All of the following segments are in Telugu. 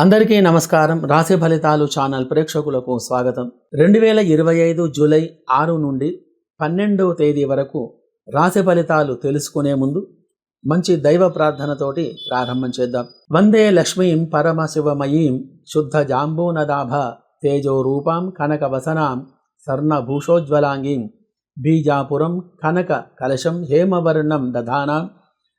అందరికీ నమస్కారం. రాశి ఫలితాలు ఛానల్ ప్రేక్షకులకు స్వాగతం. రెండు వేల ఇరవై ఐదు జూలై ఆరు నుండి పన్నెండవ తేదీ వరకు రాశి ఫలితాలు తెలుసుకునే ముందు మంచి దైవ ప్రార్థనతోటి ప్రారంభం చేద్దాం. వందే లక్ష్మీం పరమశివమయీం శుద్ధ జాంబూనదాభ తేజో రూపాం కనక వసనాం స్వర్ణభూషోజ్వలాంగీం బీజాపురం కనక కలశం హేమవర్ణం దధానాం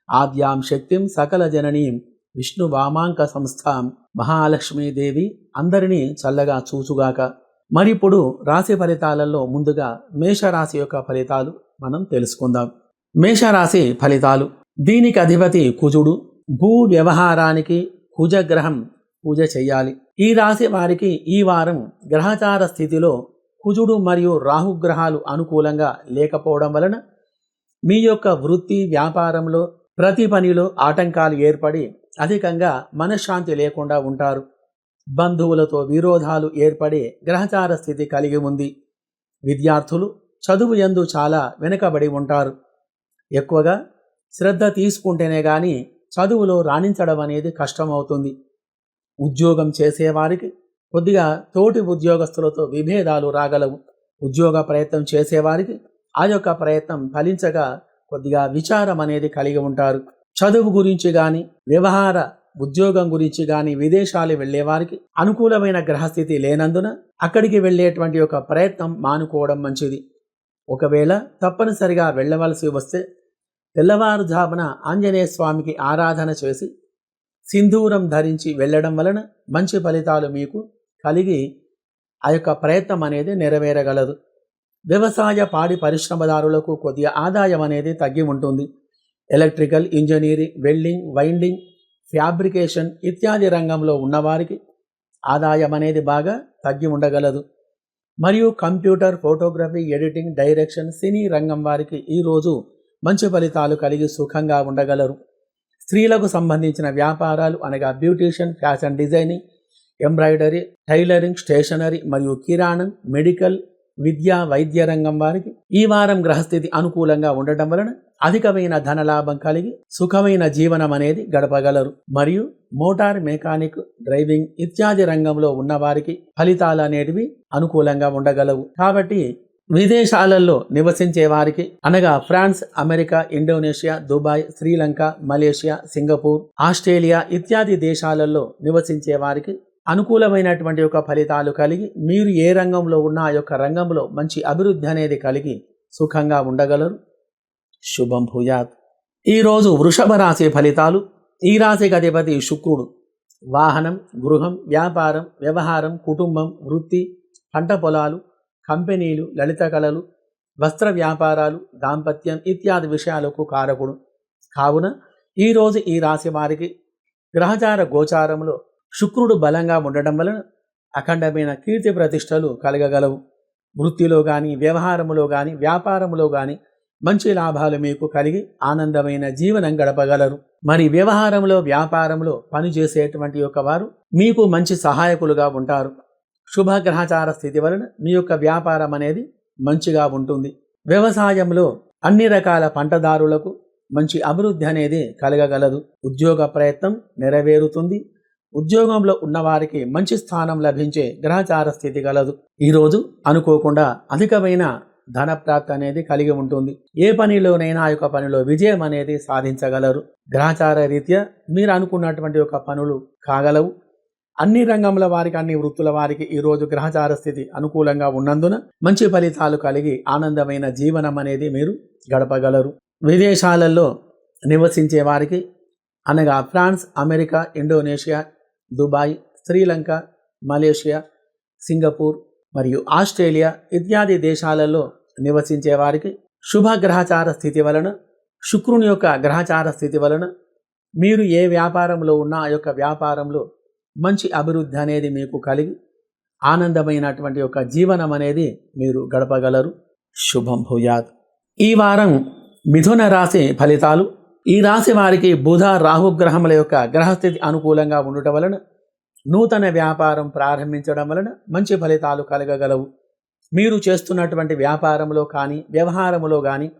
ఆద్యాం శక్తిం సకల జననీం విష్ణు వామాంక సంస్థాం మహాలక్ష్మీదేవి అందరినీ చల్లగా చూచుగాక. మరిప్పుడు రాశి ఫలితాలలో ముందుగా మేషరాశి యొక్క ఫలితాలు మనం తెలుసుకుందాం. మేషరాశి ఫలితాలు. దీనికి అధిపతి కుజుడు. భూ వ్యవహారానికి కుజగ్రహం పూజ చేయాలి. ఈ రాశి వారికి ఈ వారం గ్రహచార స్థితిలో కుజుడు మరియు రాహుగ్రహాలు అనుకూలంగా లేకపోవడం వలన మీ యొక్క వృత్తి వ్యాపారంలో ప్రతి పనిలో ఆటంకాలు ఏర్పడి అధికంగా మనశ్శాంతి లేకుండా ఉంటారు. బంధువులతో విరోధాలు ఏర్పడే గ్రహచార స్థితి కలిగి ఉంది. విద్యార్థులు చదువు ఎందు చాలా వెనుకబడి ఉంటారు. ఎక్కువగా శ్రద్ధ తీసుకుంటేనే కానీ చదువులో రాణించడం అనేది కష్టమవుతుంది. ఉద్యోగం చేసేవారికి కొద్దిగా తోటి ఉద్యోగస్తులతో విభేదాలు రాగలవు. ఉద్యోగ ప్రయత్నం చేసేవారికి ఆ యొక్క ప్రయత్నం ఫలించగా కొద్దిగా విచారం అనేది కలిగి ఉంటారు. చదువు గురించి కానీ వ్యవహార ఉద్యోగం గురించి కానీ విదేశాలు వెళ్ళేవారికి అనుకూలమైన గ్రహస్థితి లేనందున అక్కడికి వెళ్ళేటువంటి ఒక ప్రయత్నం మానుకోవడం మంచిది. ఒకవేళ తప్పనిసరిగా వెళ్ళవలసి వస్తే తెల్లవారుజామున ఆంజనేయ స్వామికి ఆరాధన చేసి సింధూరం ధరించి వెళ్ళడం వలన మంచి ఫలితాలు మీకు కలిగి ఆ యొక్క ప్రయత్నం అనేది నెరవేరగలదు. వ్యవసాయ పాడి పరిశ్రమదారులకు కొద్దిగా ఆదాయం అనేది తగ్గి ఉంటుంది. Electrical engineering welding winding fabrication ఇత్యాది రంగంలో ఉన్నవారికి ఆదాయం అనేది బాగా తగ్గి ఉండగలదు. మరియు computer photography editing direction cine రంగం వారికి ఈరోజు మంచి ఫలితాలు కలిగి సుఖంగా ఉండగలరు. స్త్రీలకు సంబంధించిన వ్యాపారాలు అనగా beautician fashion designing embroidery tailoring stationery మరియు కిరాణం మెడికల్ విద్యా వైద్య రంగం వారికి ఈ వారం గ్రహస్థితి అనుకూలంగా ఉండటం వలన అధికమైన ధనలాభం కలిగి సుఖమైన జీవనం అనేది గడపగలరు. మరియు మోటార్ మెకానిక్ డ్రైవింగ్ ఇత్యాది రంగంలో ఉన్నవారికి ఫలితాలు అనేటివి అనుకూలంగా ఉండగలవు. కాబట్టి విదేశాలలో నివసించే వారికి అనగా France America Indonesia Dubai Sri Lanka Malaysia Singapore Australia ఇత్యాది దేశాలలో నివసించే వారికి అనుకూలమైనటువంటి యొక్క ఫలితాలు కలిగి మీరు ఏ రంగంలో ఉన్న ఆ యొక్క రంగంలో మంచి అభివృద్ధి అనేది కలిగి సుఖంగా ఉండగలరు. శుభం భూయాత్. ఈరోజు వృషభ రాశి ఫలితాలు ఈ రాశికి అధిపతి శుక్రుడు. వాహనం గృహం వ్యాపారం వ్యవహారం కుటుంబం వృత్తి పంట పొలాలు కంపెనీలు లలిత కళలు వస్త్ర వ్యాపారాలు దాంపత్యం ఇత్యాది విషయాలకు కారకుడు. కావున ఈరోజు ఈ రాశి వారికి గ్రహచార గోచారంలో శుక్రుడు బలంగా ఉండటం వలన అఖండమైన కీర్తి ప్రతిష్టలు కలగగలవు. వృత్తిలో కానీ వ్యవహారములో కానీ వ్యాపారములో కానీ మంచి లాభాలు మీకు కలిగి ఆనందమైన జీవనం గడపగలరు. మరి వ్యవహారంలో వ్యాపారంలో పనిచేసేటువంటి యొక్క వారు మీకు మంచి సహాయకులుగా ఉంటారు. శుభగ్రహచార స్థితి వలన మీ యొక్క వ్యాపారం అనేది మంచిగా ఉంటుంది. వ్యవసాయంలో అన్ని రకాల పంటదారులకు మంచి అభివృద్ధి అనేది కలగగలదు. ఉద్యోగ ప్రయత్నం నెరవేరుతుంది. ఉద్యోగంలో ఉన్నవారికి మంచి స్థానం లభించే గ్రహచార స్థితి గలదు. ఈరోజు అనుకోకుండా అధికమైన ధన ప్రాప్తి అనేది కలిగి ఉంటుంది. ఏ పనిలోనైనా ఆ యొక్క పనిలో విజయం అనేది సాధించగలరు. గ్రహచార రీత్యా మీరు అనుకున్నటువంటి ఒక పనులు కాగలవు. అన్ని రంగముల వారికి అన్ని వృత్తుల వారికి ఈరోజు గ్రహచార స్థితి అనుకూలంగా ఉన్నందున మంచి ఫలితాలు కలిగి ఆనందమైన జీవనం అనేది మీరు గడపగలరు. విదేశాలలో నివసించే వారికి అనగా France America Indonesia Dubai Sri Lanka Malaysia Singapore మరియు ఆస్ట్రేలియా ఇత్యాది దేశాలలో నివసించే వారికి శుభగ్రహచార స్థితి వలన శుక్రుని యొక్క గ్రహచార స్థితి వలన మీరు ఏ వ్యాపారంలో ఉన్నా ఆ యొక్క వ్యాపారంలో మంచి అభివృద్ధి అనేది మీకు కలిగి ఆనందమైనటువంటి యొక్క జీవనం అనేది మీరు గడపగలరు. శుభం భూయాత్. ఈ వారం మిథున రాశి ఫలితాలు. ఈ రాశి వారికి బుధ రాహుగ్రహముల యొక్క గ్రహస్థితి అనుకూలంగా ఉండటం వలన నూతన వ్యాపారం ప్రారంభించడం వలన మంచి ఫలితాలు కలగగలవు. మీరు చేస్తున్నటువంటి వ్యాపారంలో కానీ వ్యవహారములో కానీ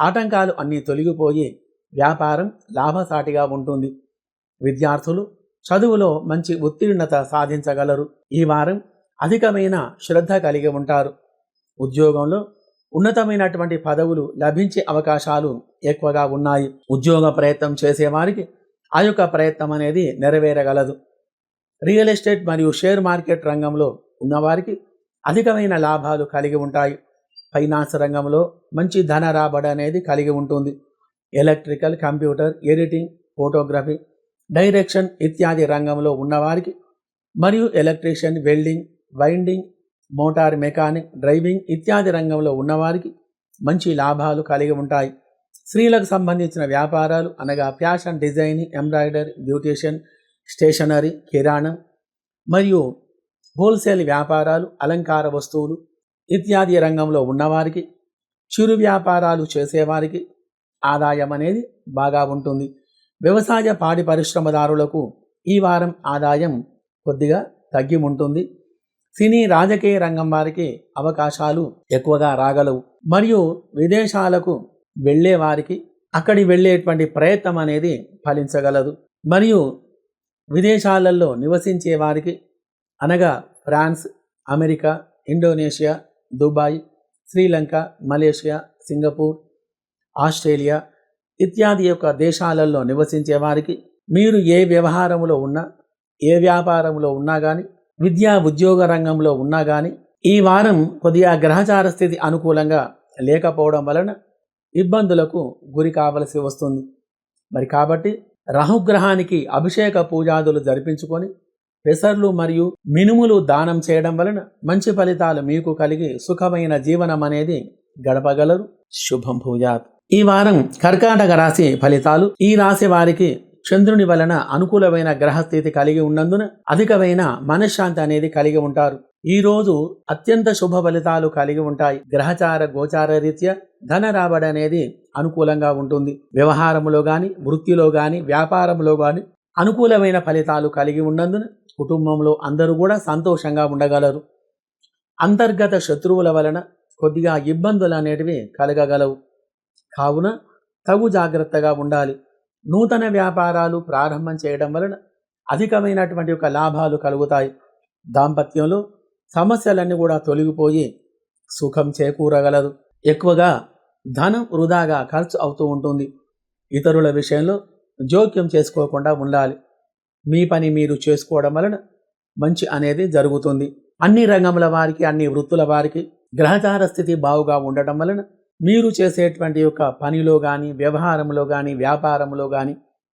ఆటంకాలు అన్నీ తొలగిపోయి వ్యాపారం లాభసాటిగా ఉంటుంది. విద్యార్థులు చదువులో మంచి ఉత్తీర్ణత సాధించగలరు. ఈ వారం అధికమైన శ్రద్ధ కలిగి ఉంటారు. ఉద్యోగంలో ఉన్నతమైనటువంటి పదవులు లభించే అవకాశాలు ఎక్కువగా ఉన్నాయి. ఉద్యోగ ప్రయత్నం చేసేవారికి ఆ యొక్క ప్రయత్నం అనేది నెరవేరగలదు. రియల్ ఎస్టేట్ మరియు షేర్ మార్కెట్ రంగంలో ఉన్నవారికి అధికమైన లాభాలు కలిగి ఉంటాయి. ఫైనాన్స్ రంగంలో మంచి ధన రాబడి అనేది కలిగి ఉంటుంది. Electrical computer editing photography direction ఇత్యాది రంగంలో ఉన్నవారికి మరియు electrician welding winding motor mechanic driving ఇత్యాది రంగంలో ఉన్నవారికి మంచి లాభాలు కలిగి ఉంటాయి. స్త్రీలకు సంబంధించిన వ్యాపారాలు అనగా fashion designing embroidery beautician stationery కిరాణం మరియు హోల్సేల్ వ్యాపారాలు అలంకార వస్తువులు ఇత్యాది రంగంలో ఉన్నవారికి చిరు వ్యాపారాలు చేసేవారికి ఆదాయం అనేది బాగా ఉంటుంది. వ్యవసాయ పాడి పరిశ్రమదారులకు ఈ వారం ఆదాయం కొద్దిగా తగ్గి ఉంటుంది సినీ రాజకీయ రంగం వారికి అవకాశాలు ఎక్కువగా రాగలవు. మరియు విదేశాలకు వెళ్ళే వారికి అక్కడి వెళ్ళేటువంటి ప్రయత్నం అనేది ఫలించగలదు. మరియు విదేశాలలో నివసించే వారికి అనగా France America Indonesia Dubai Sri Lanka Malaysia Singapore Australia ఇత్యాది యొక్క దేశాలలో నివసించే వారికి మీరు ఏ వ్యవహారంలో ఉన్నా ఏ వ్యాపారంలో ఉన్నా కానీ విద్యా ఉద్యోగ రంగంలో ఉన్నా కానీ ఈ వారం కొద్దిగా గ్రహచార స్థితి అనుకూలంగా లేకపోవడం వలన ఇబ్బందులకు గురి కావలసి వస్తుంది. మరి కాబట్టి రాహుగ్రహానికి అభిషేక పూజాదులు జరిపించుకొని పెసర్లు మరియు మినుములు దానం చేయడం వలన మంచి ఫలితాలు మీకు కలిగి సుఖమైన జీవనం అనేది గడపగలరు. శుభం పూజాత్ ఈ వారం కర్కాటక రాశి ఫలితాలు. ఈ రాశి వారికి చంద్రుని వలన అనుకూలమైన గ్రహస్థితి కలిగి ఉన్నందున అధికమైన మనశ్శాంతి అనేది కలిగి ఉంటారు. ఈరోజు అత్యంత శుభ ఫలితాలు కలిగి ఉంటాయి. గ్రహచార గోచార రీత్యా ధన రాబడి అనేది అనుకూలంగా ఉంటుంది. వ్యవహారములో గాని వృత్తిలో గాని వ్యాపారంలో గాని అనుకూలమైన ఫలితాలు కలిగి ఉన్నందున కుటుంబంలో అందరూ కూడా సంతోషంగా ఉండగలరు. అంతర్గత శత్రువుల వలన కొద్దిగా ఇబ్బందులు అనేటివి కలగగలవు. కావున తగు జాగ్రత్తగా ఉండాలి. నూతన వ్యాపారాలు ప్రారంభం చేయడం వలన అధికమైనటువంటి యొక్క లాభాలు కలుగుతాయి. దాంపత్యంలో సమస్యలన్నీ కూడా తొలగిపోయి సుఖం చేకూరగలదు. ఎక్కువగా ధనం వృధాగా ఖర్చు అవుతూ ఉంటుంది. ఇతరుల విషయంలో జోక్యం చేసుకోకుండా ఉండాలి. మీ పని మీరు చేసుకోవడం వలన మంచి అనేది జరుగుతుంది. అన్ని రంగముల వారికి అన్ని వృత్తుల వారికి గ్రహచార స్థితి బావుగా ఉండటం వలన మీరు చేసేటువంటి యొక్క పనిలో కానీ వ్యవహారంలో కానీ వ్యాపారంలో కానీ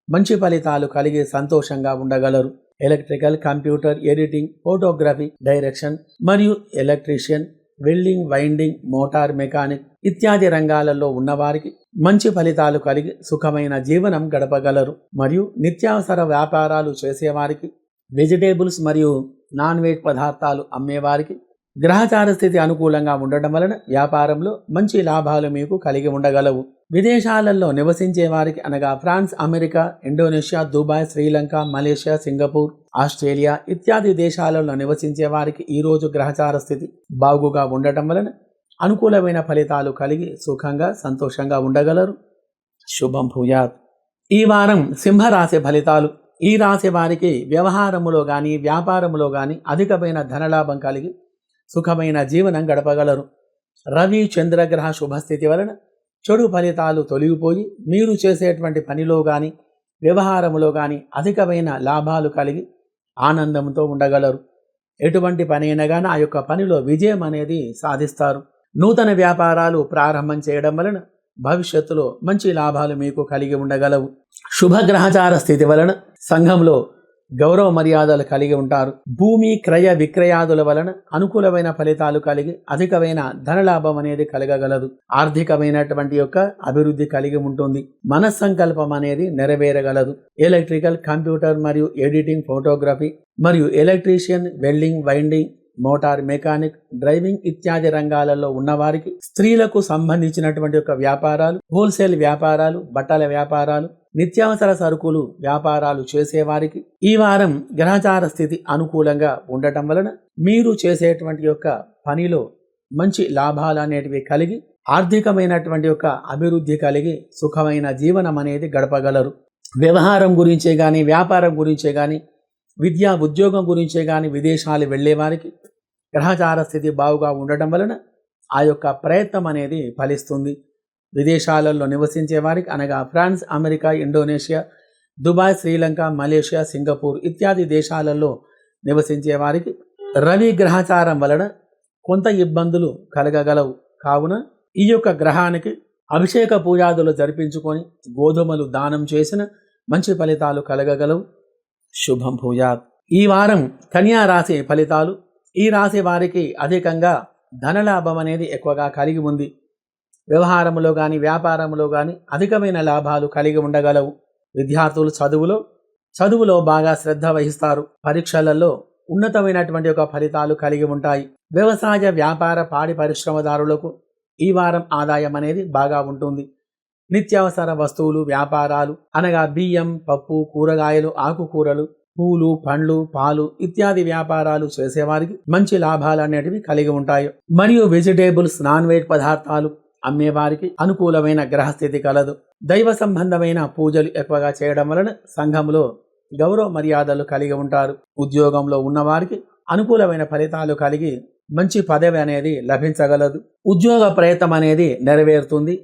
మంచి ఫలితాలు కలిగి సంతోషంగా ఉండగలరు. Electrical computer editing photography direction మరియు electrician welding winding motor mechanic ఇత్యాది రంగాలలో ఉన్నవారికి మంచి ఫలితాలు కలిగి సుఖమైన జీవనం గడపగలరు. మరియు నిత్యావసర వ్యాపారాలు చేసేవారికి వెజిటేబుల్స్ మరియు నాన్ వెజ్ పదార్థాలు అమ్మేవారికి గ్రహచార స్థితి అనుకూలంగా ఉండటం వలన వ్యాపారంలో మంచి లాభాలు మీకు కలిగి ఉండగలవు. విదేశాలలో నివసించే వారికి అనగా France America Indonesia Dubai Sri Lanka Malaysia Singapore Australia ఇత్యాది దేశాలలో నివసించే వారికి ఈరోజు గ్రహచార స్థితి బాగుగా ఉండటం వలన అనుకూలమైన ఫలితాలు కలిగి సుఖంగా సంతోషంగా ఉండగలరు. శుభం భూయాత్. ఈ వారం సింహరాశి ఫలితాలు. ఈ రాశి వారికి వ్యవహారములో కానీ వ్యాపారములో కానీ అధికమైన ధనలాభం కలిగి సుఖమైన జీవనం గడపగలరు. రవి చంద్రగ్రహ శుభస్థితి వలన చెడు ఫలితాలు తొలగిపోయి మీరు చేసేటువంటి పనిలో కానీ వ్యవహారములో కానీ అధికమైన లాభాలు కలిగి ఆనందంతో ఉండగలరు. ఎటువంటి పని అయినా కానీ ఆ యొక్క పనిలో విజయం అనేది సాధిస్తారు. నూతన వ్యాపారాలు ప్రారంభం చేయడం వలన భవిష్యత్తులో మంచి లాభాలు మీకు కలిగి ఉండగలవు. శుభగ్రహచార స్థితి వలన సంఘంలో గౌరవ మర్యాదలు కలిగి ఉంటారు. భూమి క్రయ విక్రయాదుల వలన అనుకూలమైన ఫలితాలు కలిగి అధికమైన ధనలాభం అనేది కలగగలదు. ఆర్థికమైనటువంటి యొక్క అభివృద్ధి కలిగి ఉంటుంది. మన సంకల్పం అనేది నెరవేరగలదు. ఎలక్ట్రికల్ కంప్యూటర్ మరియు ఎడిటింగ్ ఫోటోగ్రఫీ మరియు electrician welding winding motor mechanic driving ఇత్యాది రంగాలలో ఉన్నవారికి స్త్రీలకు సంబంధించినటువంటి యొక్క వ్యాపారాలు హోల్సేల్ వ్యాపారాలు బట్టల వ్యాపారాలు నిత్యావసర సరుకులు వ్యాపారాలు చేసేవారికి ఈ వారం గ్రహచార స్థితి అనుకూలంగా ఉండటం వలన మీరు చేసేటువంటి యొక్క పనిలో మంచి లాభాలు అనేటివి కలిగి ఆర్థికమైనటువంటి యొక్క అభివృద్ధి కలిగి సుఖమైన జీవనం అనేది గడపగలరు. వ్యవహారం గురించే కానీ వ్యాపారం గురించే కానీ విద్యా ఉద్యోగం గురించే కానీ విదేశాలు వెళ్ళేవారికి గ్రహచార స్థితి బాగుగా ఉండటం వలన ఆ యొక్క ప్రయత్నం అనేది ఫలిస్తుంది. విదేశాలలో నివసించే వారికి అనగా France America Indonesia Dubai Sri Lanka Malaysia Singapore ఇత్యాది దేశాలలో నివసించే వారికి రవి గ్రహచారం వలన కొంత ఇబ్బందులు కలగగలవు. కావున ఈ యొక్క గ్రహానికి అభిషేక పూజాదులు జరిపించుకొని గోధుమలు దానం చేసిన మంచి ఫలితాలు కలగగలవు. శుభం పూజా ఈ వారం కన్యా రాశి ఫలితాలు. ఈ రాశి వారికి అధికంగా ధనలాభం అనేది ఎక్కువగా కలిగి ఉంది. వ్యవహారంలో కానీ వ్యాపారంలో కానీ అధికమైన లాభాలు కలిగి ఉండగలవు. విద్యార్థులు చదువులో చదువులో బాగా శ్రద్ధ వహిస్తారు. పరీక్షలలో ఉన్నతమైనటువంటి ఒక ఫలితాలు కలిగి ఉంటాయి. వ్యవసాయ వ్యాపార పాడి పరిశ్రమదారులకు ఈ వారం ఆదాయం అనేది బాగా ఉంటుంది. నిత్యావసర వస్తువులు వ్యాపారాలు అనగా బియ్యం పప్పు కూరగాయలు ఆకుకూరలు పూలు పండ్లు పాలు ఇత్యాది వ్యాపారాలు చేసేవారికి మంచి లాభాలు అనేటివి కలిగి ఉంటాయి. మరియు వెజిటేబుల్స్ నాన్ వెజ్ పదార్థాలు అమ్మేవారికి అనుకూలమైన గ్రహస్థితి కలదు. దైవ సంబంధమైన పూజలు ఎక్కువగా చేయడం వలన సంఘంలో గౌరవ మర్యాదలు కలిగి ఉంటారు. ఉద్యోగంలో ఉన్నవారికి అనుకూలమైన ఫలితాలు కలిగి మంచి పదవి అనేది లభించగలదు. ఉద్యోగ ప్రయత్నం అనేది నెరవేరుతుంది.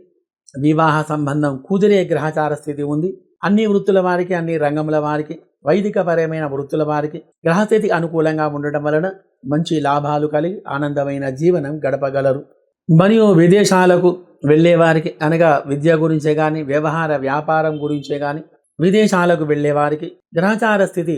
వివాహ సంబంధం కుదిరే గ్రహచార స్థితి ఉంది. అన్ని వృత్తుల వారికి అన్ని రంగముల వారికి వైదికపరమైన వృత్తుల వారికి గ్రహస్థితి అనుకూలంగా ఉండటం వలన మంచి లాభాలు కలిగి ఆనందమైన జీవనం గడపగలరు. మరియు విదేశాలకు వెళ్ళేవారికి అనగా విద్య గురించే కానీ వ్యవహార వ్యాపారం గురించే కానీ విదేశాలకు వెళ్ళేవారికి గ్రహచార స్థితి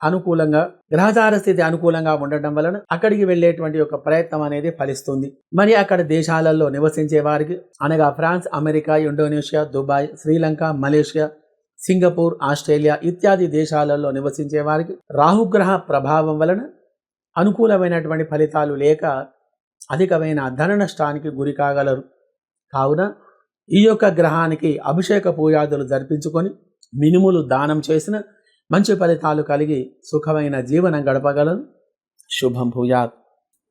అనుకూలంగా గ్రహచార స్థితి అనుకూలంగా ఉండటం వలన అక్కడికి వెళ్ళేటువంటి ఒక ప్రయత్నం అనేది ఫలిస్తుంది. మరి అక్కడ దేశాలలో నివసించే వారికి అనగా France America Indonesia Dubai Sri Lanka Malaysia Singapore Australia ఇత్యాది దేశాలలో నివసించే వారికి రాహుగ్రహ ప్రభావం వలన అనుకూలమైనటువంటి ఫలితాలు లేక అధికమైన ధన నష్టానికి గురి కాగలరు. కావున ఈ యొక్క గ్రహానికి అభిషేక పూజాదులు జరిపించుకొని మినుములు దానం చేసిన మంచి ఫలితాలు కలిగి సుఖమైన జీవనం గడపగలరు శుభం భూయాత్.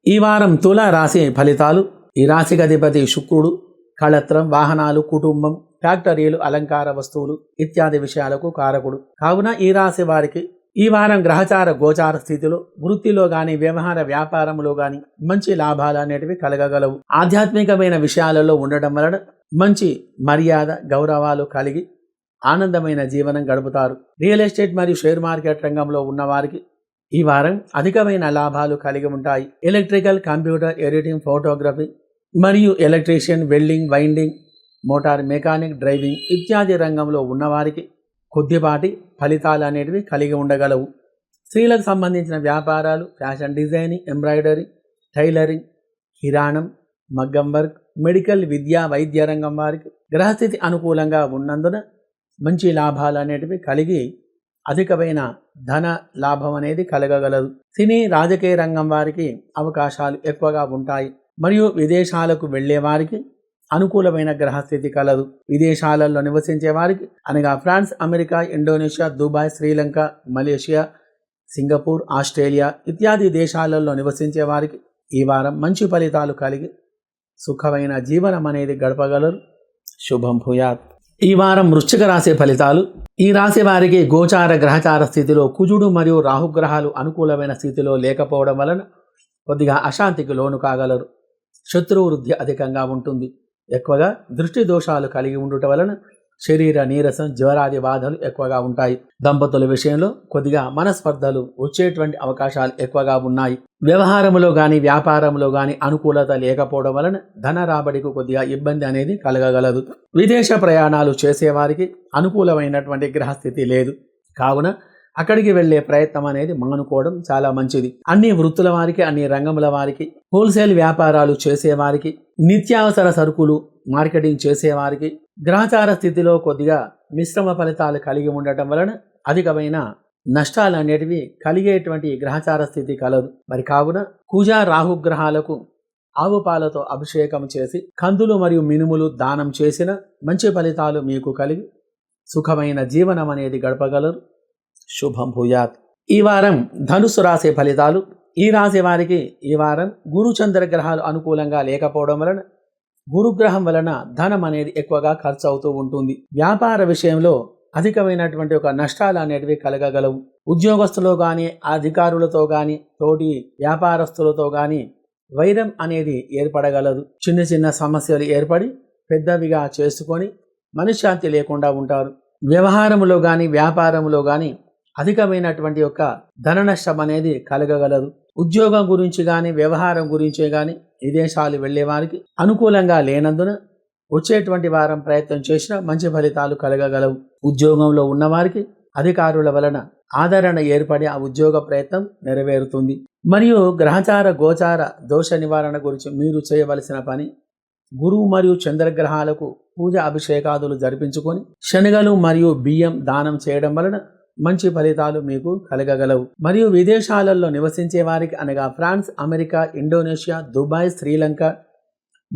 ఈ వారం తుల రాశి ఫలితాలు. ఈ రాశికి అధిపతి శుక్రుడు కళత్రం వాహనాలు కుటుంబం ఫ్యాక్టరీలు అలంకార వస్తువులు ఇత్యాది విషయాలకు కారకుడు. కావున ఈ రాశి వారికి ఈ వారం గ్రహచార గోచార స్థితిలో వృత్తిలో గాని వ్యవహార వ్యాపారంలో గాని మంచి లాభాలు అనేటివి కలగగలవు. ఆధ్యాత్మికమైన విషయాలలో ఉండటం వలన మంచి మర్యాద గౌరవాలు కలిగి ఆనందమైన జీవనం గడుపుతారు. రియల్ ఎస్టేట్ మరియు షేర్ మార్కెట్ రంగంలో ఉన్నవారికి ఈ వారం అధికమైన లాభాలు కలిగి ఉంటాయి. ఎలక్ట్రికల్ కంప్యూటర్ ఎడిటింగ్ ఫోటోగ్రఫీ మరియు electrician welding winding motor mechanic driving ఇత్యాది రంగంలో ఉన్నవారికి కొద్దిపాటి ఫలితాలు అనేటివి కలిగి ఉండగలవు. స్త్రీలకు సంబంధించిన వ్యాపారాలు ఫ్యాషన్ డిజైనింగ్ ఎంబ్రాయిడరీ టైలరింగ్ కిరాణం మగ్గం వర్క్ మెడికల్ విద్యా వైద్య రంగం వారికి గ్రహస్థితి అనుకూలంగా ఉన్నందున మంచి లాభాలు అనేటివి కలిగి అధికమైన ధన లాభం అనేది కలగగలదు. సినీ రాజకీయ రంగం వారికి అవకాశాలు ఎక్కువగా ఉంటాయి. మరియు విదేశాలకు వెళ్ళే వారికి అనుకూలమైన గ్రహస్థితి కలదు. విదేశాలలో నివసించే వారికి అనగా France America Indonesia Dubai Sri Lanka Malaysia Singapore Australia ఇత్యాది దేశాలలో నివసించే వారికి ఈ వారం మంచి ఫలితాలు కలిగి సుఖమైన జీవనం అనేది గడపగలరు. శుభం భూయాత్. ఈ వారం వృశ్చిక రాశి ఫలితాలు. ఈ రాశి వారికి గోచార గ్రహచార స్థితిలో కుజుడు మరియు రాహుగ్రహాలు అనుకూలమైన స్థితిలో లేకపోవడం వలన కొద్దిగా అశాంతికి లోను కాగలరు. శత్రువు వృద్ధి అధికంగా ఉంటుంది. ఎక్కువగా దృష్టి దోషాలు కలిగి ఉండుట వలన శరీర నీరసం జ్వరాది బాధలు ఎక్కువగా ఉంటాయి. దంపతుల విషయంలో కొద్దిగా మనస్పర్ధలు వచ్చేటువంటి అవకాశాలు ఎక్కువగా ఉన్నాయి. వ్యవహారంలో కానీ వ్యాపారంలో కానీ అనుకూలత లేకపోవడం వలన ధన రాబడికి కొద్దిగా ఇబ్బంది అనేది కలగగలదు. విదేశ ప్రయాణాలు చేసేవారికి అనుకూలమైనటువంటి గ్రహస్థితి లేదు. కావున అక్కడికి వెళ్ళే ప్రయత్నం అనేది మానుకోవడం చాలా మంచిది. అన్ని వృత్తుల వారికి అన్ని రంగముల వారికి హోల్సేల్ వ్యాపారాలు చేసేవారికి నిత్యావసర సరుకులు మార్కెటింగ్ చేసేవారికి గ్రహచార స్థితిలో కొద్దిగా మిశ్రమ ఫలితాలు కలిగి ఉండటం వలన అధికమైన నష్టాలు అనేటివి కలిగేటువంటి గ్రహచార స్థితి కలదు. మరి కావున కుజ రాహుగ్రహాలకు ఆవు పాలతో అభిషేకం చేసి కందులు మరియు మినుములు దానం చేసిన మంచి ఫలితాలు మీకు కలిగి సుఖమైన జీవనం అనేది గడపగలరు. శుభం భూయాత్. ఈ వారం ధనుసు రాసే ఫలితాలు. ఈ రాశి వారికి ఈ వారం గురుచంద్ర గ్రహాలు అనుకూలంగా లేకపోవడం వలన గురుగ్రహం వలన ధనం అనేది ఎక్కువగా ఖర్చు అవుతూ ఉంటుంది. వ్యాపార విషయంలో అధికమైనటువంటి ఒక నష్టాలు అనేటివి కలగగలవు. ఉద్యోగస్తులు కానీ అధికారులతో కానీ తోటి వ్యాపారస్తులతో కానీ వైరం అనేది ఏర్పడగలదు. చిన్న చిన్న సమస్యలు ఏర్పడి పెద్దవిగా చేసుకొని మనశ్శాంతి లేకుండా ఉంటారు. వ్యవహారంలో కానీ వ్యాపారములో కానీ అధికమైనటువంటి యొక్క ధన నష్టం అనేది కలగగలదు. ఉద్యోగం గురించి కానీ వ్యవహారం గురించి కానీ విదేశాలు వెళ్ళే వారికి అనుకూలంగా లేనందున వచ్చేటువంటి వారం ప్రయత్నం చేసినా మంచి ఫలితాలు కలగగలవు. ఉద్యోగంలో ఉన్నవారికి అధికారుల వలన ఆదరణ ఏర్పడి ఆ ఉద్యోగ ప్రయత్నం నెరవేరుతుంది. మరియు గ్రహచార గోచార దోష నివారణ గురించి మీరు చేయవలసిన పని గురువు మరియు చంద్రగ్రహాలకు పూజ అభిషేకాదులు జరిపించుకొని శనగలు మరియు బియ్యం దానం చేయడం వలన మంచి ఫలితాలు మీకు కలగగలవు. మరియు విదేశాలలో నివసించే వారికి అనగా France America Indonesia Dubai Sri Lanka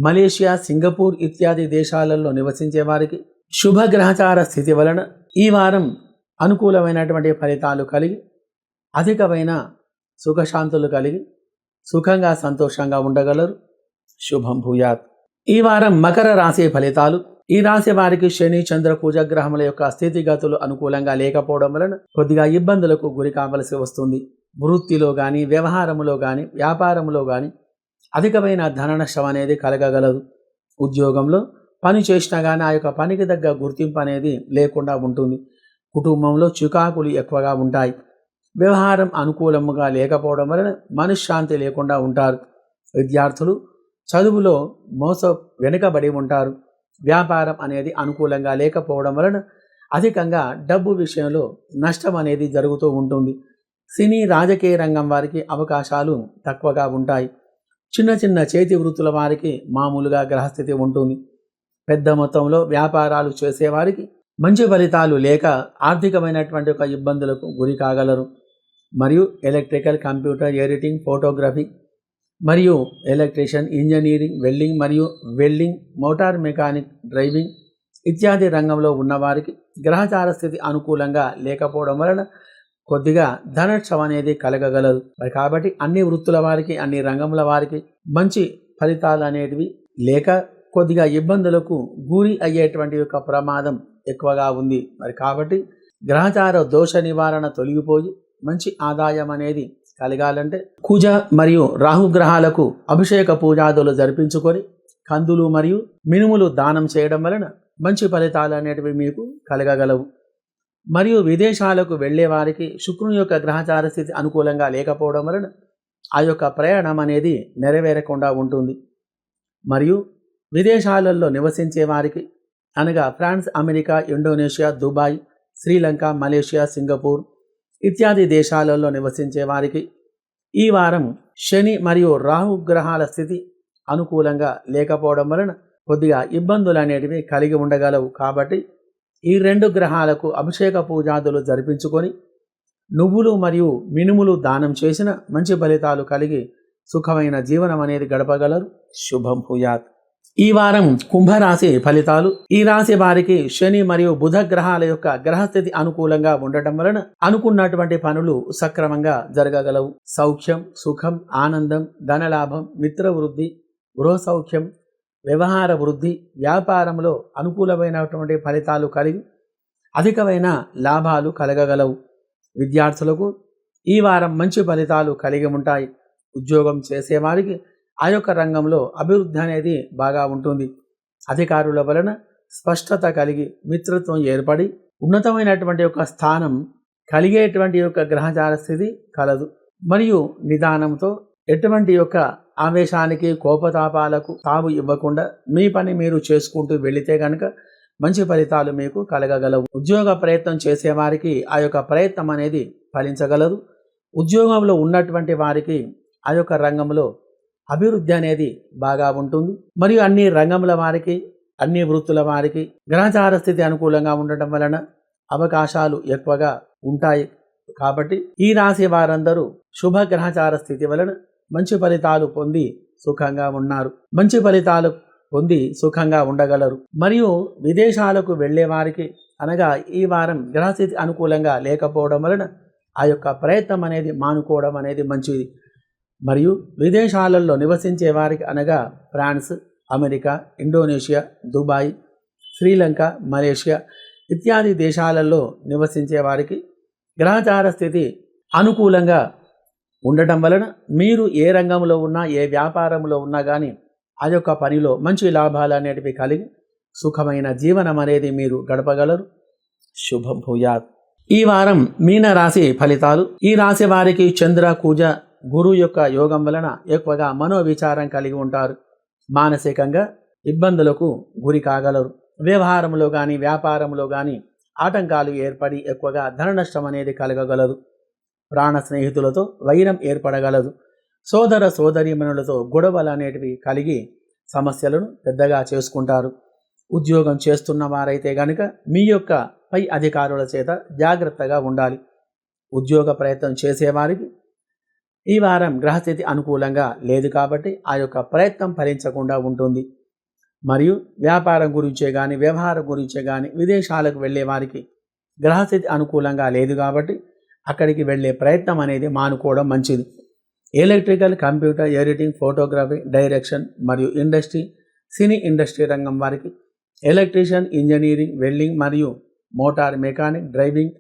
Malaysia Singapore ఇత్యాది దేశాలలో నివసించే వారికి శుభ గ్రహచార స్థితి వలన ఈ వారం అనుకూలమైనటువంటి ఫలితాలు కలిగి అధికమైన సుఖశాంతులు కలిగి సుఖంగా సంతోషంగా ఉండగలరు. శుభం భూయాత్. ఈ వారం మకర రాశి ఫలితాలు ఈ రాశి వారికి శని చంద్ర కుజగ్రహముల యొక్క స్థితిగతులు అనుకూలంగా లేకపోవడం వలన కొద్దిగా ఇబ్బందులకు గురి కావలసి వస్తుంది. వృత్తిలో కానీ వ్యవహారములో కానీ వ్యాపారములో కానీ అధికమైన ధన నష్టం అనేది కలగగలదు. ఉద్యోగంలో పని చేసినా కానీ ఆ యొక్క పనికి తగ్గ గుర్తింపు అనేది లేకుండా ఉంటుంది. కుటుంబంలో చికాకులు ఎక్కువగా ఉంటాయి. వ్యవహారం అనుకూలముగా లేకపోవడం వలన మనశ్శాంతి లేకుండా ఉంటారు. విద్యార్థులు చదువులో మోస వెనుకబడి ఉంటారు. వ్యాపారం అనేది అనుకూలంగా లేకపోవడం వలన అధికంగా డబ్బు విషయంలో నష్టం అనేది జరుగుతూ ఉంటుంది. సినీ రాజకీయ రంగం వారికి అవకాశాలు తక్కువగా ఉంటాయి. చిన్న చిన్న చేతి వృత్తుల వారికి మామూలుగా గ్రహస్థితి ఉంటుంది. పెద్ద మొత్తంలో వ్యాపారాలు చేసేవారికి మంచి ఫలితాలు లేక ఆర్థికమైనటువంటి ఒక ఇబ్బందులకు గురి కాగలరు. మరియు ఎలక్ట్రికల్ కంప్యూటర్ ఎడిటింగ్ ఫోటోగ్రఫీ మరియు ఎలక్ట్రీషియన్ ఇంజనీరింగ్ వెల్డింగ్ మరియు వెల్డింగ్ మోటార్ మెకానిక్ డ్రైవింగ్ ఇత్యాది రంగంలో ఉన్నవారికి గ్రహచార స్థితి అనుకూలంగా లేకపోవడం వలన కొద్దిగా ధనక్షం అనేది కలగగలదు. మరి కాబట్టి అన్ని వృత్తుల వారికి అన్ని రంగముల వారికి మంచి ఫలితాలు అనేటివి లేక కొద్దిగా ఇబ్బందులకు గురి అయ్యేటువంటి యొక్క ప్రమాదం ఎక్కువగా ఉంది. మరి కాబట్టి గ్రహచార దోష నివారణ తొలగిపోయి మంచి ఆదాయం అనేది కలగాలంటే కుజ మరియు రాహుగ్రహాలకు అభిషేక పూజాదులు జరిపించుకొని కందులు మరియు మినుములు దానం చేయడం వలన మంచి ఫలితాలు అనేటివి మీకు కలగగలవు. మరియు విదేశాలకు వెళ్ళే వారికి శుక్రుని యొక్క గ్రహచార స్థితి అనుకూలంగా లేకపోవడం వలన ఆ యొక్క ప్రయాణం అనేది నెరవేరకుండా ఉంటుంది. మరియు విదేశాలలో నివసించే వారికి అనగా France America Indonesia Dubai Sri Lanka Malaysia Singapore ఇత్యాది దేశాలలో నివసించే వారికి ఈ వారం శని మరియు రాహు గ్రహాల స్థితి అనుకూలంగా లేకపోవడం వలన కొద్దిగా ఇబ్బందులు అనేటివి కలిగి ఉండగలవు. కాబట్టి ఈ రెండు గ్రహాలకు అభిషేక పూజాదులు జరిపించుకొని నువ్వులు మరియు మినుములు దానం చేసిన మంచి ఫలితాలు కలిగి సుఖమైన జీవనం అనేది గడపగలరు. శుభం భూయాత్. ఈ వారం కుంభరాశి ఫలితాలు. ఈ రాశి వారికి శని మరియు బుధ గ్రహాల యొక్క గ్రహస్థితి అనుకూలంగా ఉండటం వలన అనుకున్నటువంటి పనులు సక్రమంగా జరగగలవు. సౌఖ్యం సుఖం ఆనందం ధనలాభం మిత్రవృద్ధి గృహ సౌఖ్యం వ్యవహార వృద్ధి వ్యాపారంలో అనుకూలమైనటువంటి ఫలితాలు కలిగి అధికమైన లాభాలు కలగగలవు. విద్యార్థులకు ఈ వారం మంచి ఫలితాలు కలిగి ఉంటాయి. ఉద్యోగం చేసేవారికి ఆ యొక్క రంగంలో అభివృద్ధి అనేది బాగా ఉంటుంది. అధికారుల వలన స్పష్టత కలిగి మిత్రత్వం ఏర్పడి ఉన్నతమైనటువంటి యొక్క స్థానం కలిగేటువంటి యొక్క గ్రహచార స్థితి కలదు. మరియు నిదానంతో ఎటువంటి యొక్క ఆవేశానికి కోపతాపాలకు తావు ఇవ్వకుండా మీ పని మీరు చేసుకుంటూ వెళితే గనక మంచి ఫలితాలు మీకు కలగగలవు. ఉద్యోగ ప్రయత్నం చేసేవారికి ఆ యొక్క ప్రయత్నం అనేది ఫలించగలదు. ఉద్యోగంలో ఉన్నటువంటి వారికి ఆ యొక్క రంగంలో అభివృద్ధి అనేది బాగా ఉంటుంది. మరియు అన్ని రంగముల వారికి అన్ని వృత్తుల వారికి గ్రహచార స్థితి అనుకూలంగా ఉండటం వలన అవకాశాలు ఎక్కువగా ఉంటాయి. కాబట్టి ఈ రాశి వారందరూ శుభ గ్రహచార స్థితి వలన మంచి ఫలితాలు పొంది సుఖంగా ఉన్నారు. మంచి ఫలితాలు పొంది సుఖంగా ఉండగలరు. మరియు విదేశాలకు వెళ్ళే వారికి అనగా ఈ వారం గ్రహస్థితి అనుకూలంగా లేకపోవడం వలన ఆ యొక్క ప్రయత్నం అనేది మానుకోవడం అనేది మంచిది. మరియు విదేశాలలో నివసించే వారికి అనగా France America Indonesia Dubai Sri Lanka Malaysia ఇత్యాది దేశాలలో నివసించే వారికి గ్రహచార స్థితి అనుకూలంగా ఉండటం వలన మీరు ఏ రంగంలో ఉన్నా ఏ వ్యాపారంలో ఉన్నా కానీ ఆ యొక్క పనిలో మంచి లాభాలు అనేటివి కలిగి సుఖమైన జీవనం అనేది మీరు గడపగలరు. శుభం భూయాత్. ఈ వారం మీన రాశి ఫలితాలు. ఈ రాశి వారికి చంద్ర కూజ గురువు యొక్క యోగం వలన ఎక్కువగా మనోవిచారం కలిగి ఉంటారు. మానసికంగా ఇబ్బందులకు గురి కాగలరు. వ్యవహారంలో కానీ వ్యాపారంలో కానీ ఆటంకాలు ఏర్పడి ఎక్కువగా ధన నష్టం అనేది కలగగలదు. ప్రాణ స్నేహితులతో వైరం ఏర్పడగలదు. సోదర సోదరీమణులతో గొడవలు అనేటివి కలిగి సమస్యలను పెద్దగా చేసుకుంటారు. ఉద్యోగం చేస్తున్న వారైతే గనుక మీ యొక్క పై అధికారుల చేత జాగ్రత్తగా ఉండాలి. ఉద్యోగ ప్రయత్నం చేసేవారికి ఈ వారం గ్రహస్థితి అనుకూలంగా లేదు కాబట్టి ఆ యొక్క ప్రయత్నం ఫలించకుండా ఉంటుంది. మరియు వ్యాపారం గురించే కానీ వ్యవహారం గురించే కానీ విదేశాలకు వెళ్ళే వారికి గ్రహస్థితి అనుకూలంగా లేదు కాబట్టి అక్కడికి వెళ్ళే ప్రయత్నం అనేది మానుకోవడం మంచిది. Electrical computer editing photography direction మరియు ఇండస్ట్రీ సినీ ఇండస్ట్రీ రంగం వారికి ఎలక్ట్రీషియన్ ఇంజనీరింగ్ వెల్డింగ్ మరియు మోటార్ మెకానిక్ డ్రైవింగ్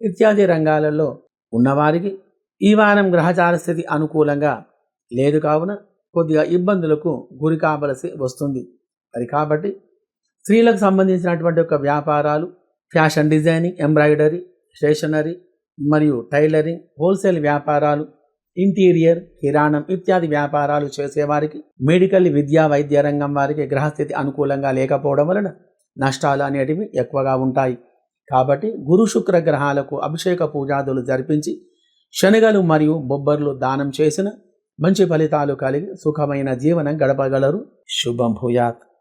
ఇత్యాది రంగాలలో ఉన్నవారికి ఈ వారం గ్రహచార స్థితి అనుకూలంగా లేదు కావున కొద్దిగా ఇబ్బందులకు గురి కావలసి వస్తుంది. అది కాబట్టి స్త్రీలకు సంబంధించినటువంటి ఒక వ్యాపారాలు ఫ్యాషన్ డిజైనింగ్ ఎంబ్రాయిడరీ స్టేషనరీ మరియు టైలరింగ్ హోల్సేల్ వ్యాపారాలు ఇంటీరియర్ కిరాణం ఇత్యాది వ్యాపారాలు చేసేవారికి మెడికల్ విద్యా వైద్య రంగం వారికి గ్రహస్థితి అనుకూలంగా లేకపోవడం వలన నష్టాలు అనేటివి ఎక్కువగా ఉంటాయి. కాబట్టి గురు శుక్ర గ్రహాలకు అభిషేక పూజాదులు జరిపించి శనగలు మరియు బొబ్బర్లు దానం చేసిన మంచి ఫలితాలు కలిగి సుఖమైన జీవనం గడపగలరు. శుభం భూయాత్.